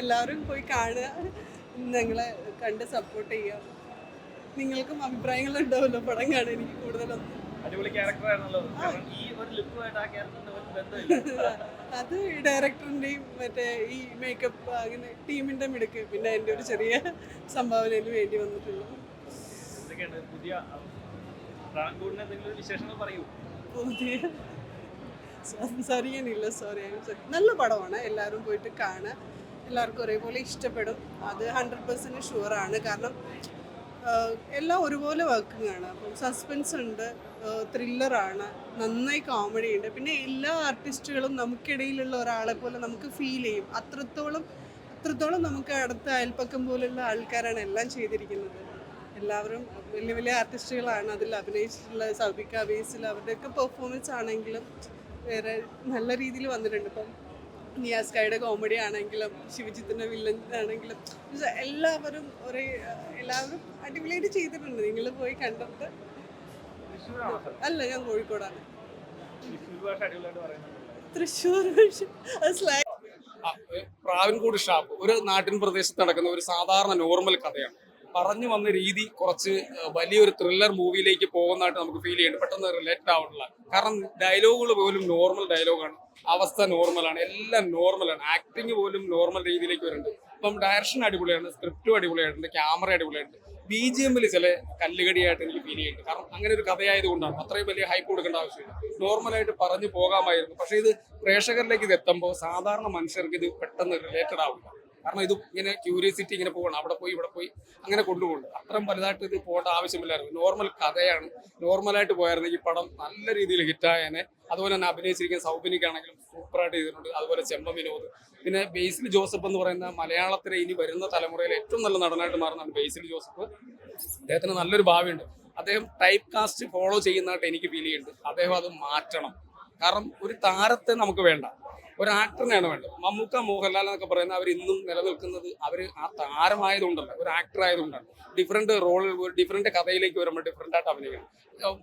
എല്ലാവരും പോയി കാണുക. ഞങ്ങളെ കണ്ട് സപ്പോർട്ട് ചെയ്യുക. നിങ്ങൾക്കും അഭിപ്രായങ്ങൾ ഉണ്ടാവുമല്ലോ പടം കാണാൻ എനിക്ക് കൂടുതലൊന്നും അടിപൊളി ക്യാരക്ടറാണല്ലോ കാരണം ഈ ഒരു ലുക്കുമായിട്ട് ആ ക്യാരക്ടറിന്റെ ഒരു ബന്ധമില്ല. അത് ഡയറക്ടറിന്റെയും മറ്റേ ഈ മേക്കപ്പ് അങ്ങനെ ടീമിന്റെ മിടുക്ക്. പിന്നെ എന്റെ ഒരു ചെറിയ സംഭാവനയിൽ വേണ്ടി വന്നിട്ടുള്ളൂ. പുതിയ പുതിയ സംസാരിക്കാനില്ല സോറി നല്ല പടമാണ് എല്ലാവരും പോയിട്ട് കാണുക. എല്ലാവർക്കും ഒരേപോലെ ഇഷ്ടപ്പെടും. അത് ഹൺഡ്രഡ് പെർസെന്റ് ഷുവറാണ് കാരണം എല്ലാം ഒരുപോലെ വർക്കിങ്ങാണ് അപ്പം സസ്പെൻസ് ഉണ്ട് ത്രില്ലറാണ് നന്നായി കോമഡി ഉണ്ട്. പിന്നെ എല്ലാ ആർട്ടിസ്റ്റുകളും നമുക്കിടയിലുള്ള ഒരാളെ പോലെ നമുക്ക് ഫീൽ ചെയ്യും. അത്രത്തോളം അത്രത്തോളം നമുക്ക് അടുത്ത അയൽപ്പക്കം പോലുള്ള ആൾക്കാരാണ് എല്ലാം ചെയ്തിരിക്കുന്നത്. എല്ലാവരും വലിയ വലിയ ആർട്ടിസ്റ്റുകളാണ് അതിൽ അഭിനയിച്ചിട്ടുള്ള സൗബിക ബേസിൽ അവരുടെയൊക്കെ പെർഫോമൻസ് ആണെങ്കിലും വേറെ നല്ല രീതിയിൽ വന്നിട്ടുണ്ട്. ഇപ്പം നിയാസ്കായുടെ കോമഡി ആണെങ്കിലും ശിവജിത്തിന്റെ വില്ലൻ ആണെങ്കിലും എല്ലാവരും ഒരേ എല്ലാവരും അടിപൊളിയായിട്ട് ചെയ്തിട്ടുണ്ട്. നിങ്ങൾ പോയി കണ്ടിട്ട്? അല്ല ഞാൻ കോഴിക്കോടാണ്. തൃശ്ശൂർ പ്രാവൻകൂട് ഷാപ്പ് ഒരു നാട്ടിൻ പ്രദേശത്ത് നടക്കുന്ന ഒരു സാധാരണ നോർമൽ കഥയാണ്. പറഞ്ഞു വന്ന രീതി കുറച്ച് വലിയൊരു ത്രില്ലർ മൂവിയിലേക്ക് പോകുന്നതായിട്ട് നമുക്ക് ഫീൽ ചെയ്യുന്നുണ്ട്. പെട്ടെന്ന് റിലേറ്റഡ് ആവുന്നില്ല കാരണം ഡയലോഗുകൾ പോലും നോർമൽ ഡയലോഗാണ് അവസ്ഥ നോർമലാണ് എല്ലാം നോർമലാണ് ആക്ടിങ് പോലും നോർമൽ രീതിയിലേക്ക് വരുന്നുണ്ട്. ഇപ്പം ഡയറക്ഷൻ അടിപൊളിയാണ് സ്ക്രിപ്റ്റും അടിപൊളിയായിട്ടുണ്ട് ക്യാമറ അടിപൊളിയായിട്ടുണ്ട്. ബി ജി എമ്മിൽ ചില കല്ലുകടിയായിട്ട് എനിക്ക് ഫീൽ ചെയ്യുന്നുണ്ട്. കാരണം അങ്ങനെ ഒരു കഥയായതുകൊണ്ടാണ് അത്രയും വലിയ ഹൈപ്പ് കൊടുക്കേണ്ട ആവശ്യമില്ല. നോർമലായിട്ട് പറഞ്ഞു പോകാമായിരുന്നു. പക്ഷേ ഇത് പ്രേക്ഷകരിലേക്ക് ഇത് എത്തുമ്പോൾ സാധാരണ മനുഷ്യർക്ക് ഇത് പെട്ടെന്ന് റിലേറ്റഡ് ആവില്ല. കാരണം ഇത് ഇങ്ങനെ ക്യൂരിയോസിറ്റി ഇങ്ങനെ പോകണം അവിടെ പോയി ഇവിടെ പോയി അങ്ങനെ കൊണ്ടുപോകുന്നു അത്രയും വലുതായിട്ട് ഇത് പോകേണ്ട ആവശ്യമില്ലായിരുന്നു. നോർമൽ കഥയാണ്. നോർമലായിട്ട് പോയായിരുന്നെങ്കിൽ പടം നല്ല രീതിയിൽ ഹിറ്റായേനെ അതുപോലെ തന്നെ അഭിനയിച്ചിരിക്കുന്ന സൗബിനിക്കാണെങ്കിലും സൂപ്പറായിട്ട് ചെയ്തിട്ടുണ്ട്. അതുപോലെ ചെമ്പ വിനോദ്. പിന്നെ ബേസിൽ ജോസഫ് എന്ന് പറയുന്ന മലയാളത്തിലെ ഇനി വരുന്ന തലമുറയിൽ ഏറ്റവും നല്ല നടനായിട്ട് മാറുന്നതാണ് ബേസിൽ ജോസഫ്. അദ്ദേഹത്തിന് നല്ലൊരു ഭാവിയുണ്ട്. അദ്ദേഹം ടൈപ്പ് കാസ്റ്റ് ഫോളോ ചെയ്യുന്നതായിട്ട് എനിക്ക് ഫീൽ ചെയ്യുന്നുണ്ട്. അദ്ദേഹം അത് മാറ്റണം. കാരണം ഒരു താരത്തെ നമുക്ക് വേണ്ട. ഒരു ആക്ടറിനെയാണ് വേണ്ടത്. മമ്മൂക്ക മോഹൻലാൽ എന്നൊക്കെ പറയുന്ന അവർ ഇന്നും നിലനിൽക്കുന്നത് അവർ ആ താരമായതുകൊണ്ടല്ല ഒരു ആക്ടർ ആയതുകൊണ്ടാണ്. ഡിഫറെന്റ് റോളിൽ ഒരു ഡിഫറെന്റ് കഥയിലേക്ക് വരുമ്പോൾ ഡിഫറെന്റ് ആയിട്ട് അഭിനയിക്കണം.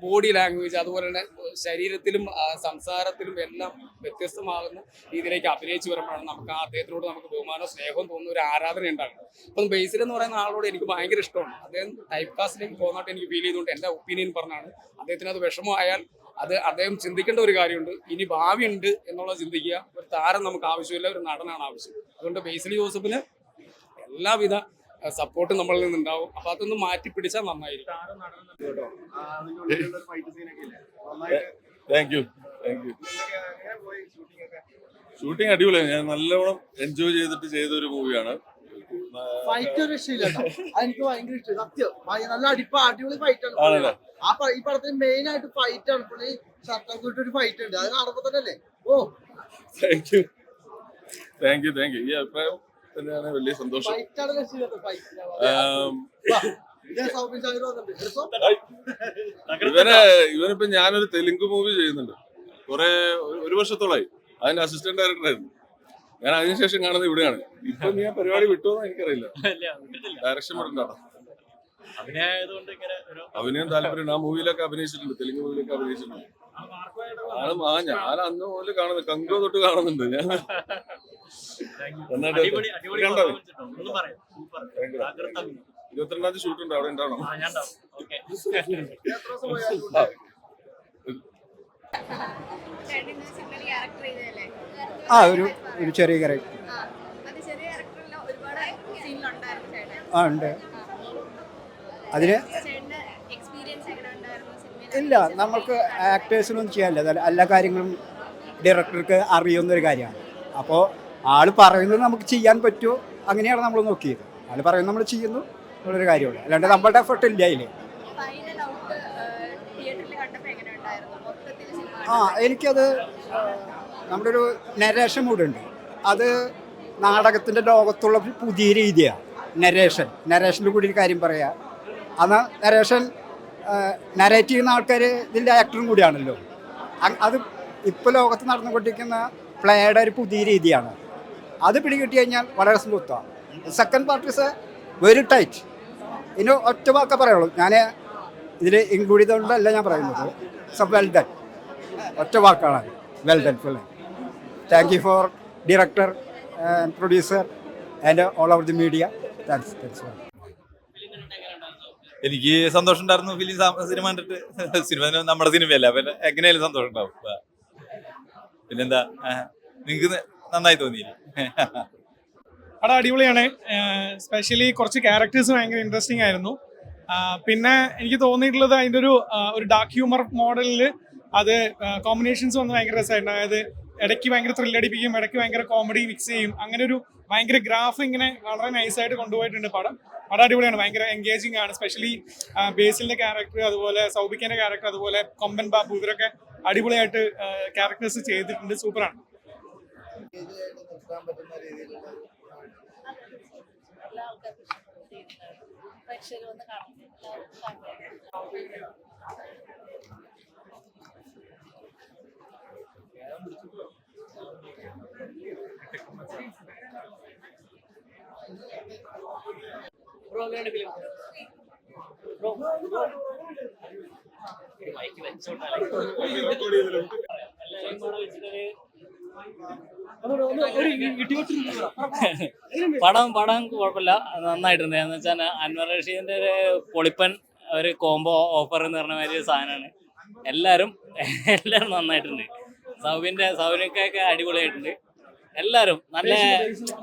ബോഡി ലാംഗ്വേജ് അതുപോലെ തന്നെ ശരീരത്തിലും സംസാരത്തിലും എല്ലാം വ്യത്യസ്തമാകുന്ന രീതിയിലേക്ക് അഭിനയിച്ചു വരുമ്പോഴാണ് നമുക്ക് ആ അദ്ദേഹത്തിനോട് നമുക്ക് ബഹുമാനവും സ്നേഹവും തോന്നുന്ന ഒരു ആരാധന ഉണ്ടാകുന്നത് അപ്പം ബേസിൽ എന്ന് പറയുന്ന ആളോട് എനിക്ക് ഭയങ്കര ഇഷ്ടമാണ്. അദ്ദേഹം ടൈപ്പ് കാസ്റ്റിലേക്ക് പോകുന്നതായിട്ട് എനിക്ക് ഫീൽ ചെയ്തുകൊണ്ട് എന്റെ ഒപ്പീനിയൻ പറഞ്ഞാണ് അദ്ദേഹത്തിന് അത് വിഷമമായാൽ അത് അദ്ദേഹം ചിന്തിക്കേണ്ട ഒരു കാര്യമുണ്ട്. ഇനി ഭാവി ഉണ്ട് എന്നുള്ളത് ചിന്തിക്കുക. ഒരു താരം നമുക്ക് ആവശ്യമില്ല ഒരു നടനാണ് ആവശ്യം. അതുകൊണ്ട് ബേസിലി ജോസഫിന് എല്ലാവിധ സപ്പോർട്ടും നമ്മളിൽ നിന്നുണ്ടാവും. അപ്പൊ അതൊന്ന് മാറ്റി പിടിച്ചാൽ നന്നായിരിക്കും. ഷൂട്ടിംഗ് അടിപൊളിയാണ്. ഞാൻ നല്ലവണ്ണം എൻജോയ് ചെയ്തിട്ട് ചെയ്ത ഒരു മൂവിയാണ് ഫൈറ്റ് ഒരു രക്ഷയില്ല എനിക്ക് ഭയങ്കര ഇഷ്ടം. സത്യം. നല്ല അടിപ്പ അടിപൊളി ഫൈറ്റ് ആണ്. ആ ഈ പടത്തിന് മെയിൻ ആയിട്ട് ഫൈറ്റ് ആണ്. പുള്ളി ഷർട്ടൊക്കെ ഒരു ഫൈറ്റ് ഉണ്ട്. അത് കാണുമ്പോ തന്നെ അല്ലേ? ഓ. Thank you thank you thank you ഈ അഭിപ്രായം തന്നെയാണ് വലിയ സന്തോഷം? ഇവനെ ഇവനിപ്പോ ഞാനൊരു തെലുങ്ക് മൂവി ചെയ്യുന്നുണ്ട്. കുറെ ഒരു- വർഷത്തോളായി. അതിന്റെ അസിസ്റ്റന്റ് ഡയറക്ടർ ഡയറക്ടറായിരുന്നു ഞാൻ അതിനുശേഷം കാണുന്നത് ഇവിടെയാണ്. ഇപ്പൊ നീ ആ പരിപാടി വിട്ടുവെന്ന് എനിക്കറിയില്ല. ഡയറക്ഷൻ പറഞ്ഞാണ് അഭിനയം താല്പര്യം ആ മൂവിയിലൊക്കെ അഭിനയിച്ചിട്ടുണ്ട്. തെലുങ്ക് മൂവിയിലൊക്കെ അഭിനയിച്ചിട്ടുണ്ട്. ആണ് ആ ഞാൻ അന്ന് മുതൽ കാണുന്നത്. കങ്കോ തൊട്ട് കാണുന്നുണ്ട്. ഞാൻ. ഇരുപത്തിരണ്ടാം തീയതി ഷൂട്ടുണ്ട്. അവിടെ ഉണ്ടാവണം ആ ഞാൻ ഉണ്ടാവും ഓക്കെ എത്ര ദിവസം പോയാൽ ആ. ചേട്ടന് സിനിമയിൽ ക്യാരക്ടർ ചെയ്തതല്ലേ ആ ഒരു ഒരു ചെറിയ ക്യാരക്ടർ ഉണ്ട്. അതിന് ഇല്ല നമ്മൾക്ക് ആക്ടേഴ്സിനൊന്നും ചെയ്യാനില്ല. എല്ലാ കാര്യങ്ങളും ഡയറക്ടർക്ക് അറിയുന്നൊരു കാര്യമാണ്. അപ്പോൾ ആൾ പറയുന്നത് നമുക്ക് ചെയ്യാൻ പറ്റുമോ? അങ്ങനെയാണ് നമ്മൾ നോക്കിയത്. ആൾ പറയുന്നത് നമ്മൾ ചെയ്യുന്നു എന്നുള്ളൊരു കാര്യമുള്ളൂ. അല്ലാണ്ട് നമ്മളുടെ എഫർട്ട് ഇല്ല അതിൽ ആ എനിക്കത് നമ്മുടെ ഒരു നരേഷൻ ഉണ്ട് അത് നാടകത്തിന്റെ ലോകത്തുള്ള പുതിയ രീതിയാണ് നരേഷൻ. നരേഷനിൽ കൂടി ഒരു കാര്യം പറയാം. അന്ന് നരേഷൻ നരേറ്റ് ചെയ്യുന്ന ആൾക്കാർ ഇതിന്റെ ആക്ടറും കൂടിയാണല്ലോ. അത് ഇപ്പോൾ ലോകത്ത് നടന്നുകൊണ്ടിരിക്കുന്ന പ്ലേയുടെ ഒരു പുതിയ രീതിയാണ്. അത് പിടികിട്ടി കഴിഞ്ഞാൽ വളരെ സ്മൂത്താണ് second part is very tight ഇനി ഒറ്റ വാക്കേ പറയുള്ളൂ. ഞാൻ ഇതിൽ ഇൻക്ലൂഡ് ചെയ്തുകൊണ്ടല്ല ഞാൻ പറയുന്നത്. സബ് വെൽ ഡൺ ഒറ്റ വാക്കാണ്. Well done full thank you for director producer and all over the media thanks thanks എനിക്ക് സന്തോഷം ഉണ്ടായിരുന്നു ഫിലിം സിനിമ കണ്ടിട്ട്. സിനിമ നമ്മുടെ സിനിമയല്ല പിന്നെ എങ്ങനെയായാലും സന്തോഷം ഉണ്ടാവും. പിന്നെന്താ? നിങ്ങൾക്ക് നന്നായി തോന്നിയില്ല? അവിടെ അടിപൊളിയാണ്. സ്പെഷ്യലി കുറച്ച് ക്യാരക്ടേഴ്സ് ഭയങ്കര ഇൻട്രസ്റ്റിംഗ് ആയിരുന്നു. പിന്നെ എനിക്ക് തോന്നിയിട്ടുള്ളത് അതിന്റെ ഒരു ഒരു ഡാർക്ക് ഹ്യൂമർ മോഡലിൽ അത് കോമ്പിനേഷൻസ് വന്ന് ഭയങ്കര രസമായിരുന്നു അതായത് ഇടയ്ക്ക് ഭയങ്കര ത്രില്ലടിപ്പിക്കും ഇടയ്ക്ക് ഭയങ്കര കോമഡി മിക്സ് ചെയ്യും. അങ്ങനെ ഒരു ഭയങ്കര ഗ്രാഫ് ഇങ്ങനെ വളരെ നൈസായിട്ട് കൊണ്ടുപോയിട്ടുണ്ട് പടം. പടം അടിപൊളിയാണ് ഭയങ്കര എൻഗേജിങ് ആണ്. സ്പെഷ്യലി ബേസിലിന്റെ ക്യാരക്ടർ അതുപോലെ സൗബിക്കന്റെ ക്യാരക്ടർ അതുപോലെ കൊമ്പൻ ബാബു ഇവരൊക്കെ അടിപൊളിയായിട്ട് ക്യാരക്ടേഴ്സ് ചെയ്തിട്ടുണ്ട്. സൂപ്പറാണ് പറ്റുന്ന രീതിയിലുള്ള എല്ലാവർക്കും കാണാം പടം പടം കുഴപ്പമില്ല. നന്നായിട്ടുണ്ട്. എന്ന് വെച്ചാൽ അൻവർ റഷീദിന്റെ ഒരു പൊളിപ്പൻ ഒരു കോംബോ ഓഫർ എന്ന് പറഞ്ഞ മാതിരി ഒരു സാധനമാണ്. എല്ലാവരും എല്ലാവരും നന്നായിട്ടുണ്ട്. സൗബിന്റെ സൗബിനൊക്കെ അടിപൊളിയായിട്ടുണ്ട്. എല്ലാവരും നല്ല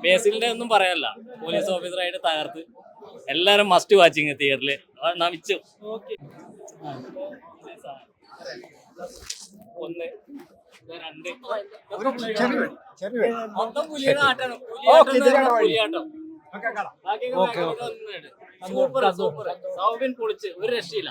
ബേസിലിന്റെ ഒന്നും പറയാനല്ല പോലീസ് ഓഫീസറായിട്ട് തകർത്ത് എല്ലാരും മസ്റ്റ് വാച്ചിങ് തിയേറ്ററിൽ നമിച്ചു. ഒന്ന് രണ്ട്. മൊത്തം പുലിയാട്ടം. Super super. സൗബിൻ പൊളിച്ച് ഒരു രക്ഷയില്ല.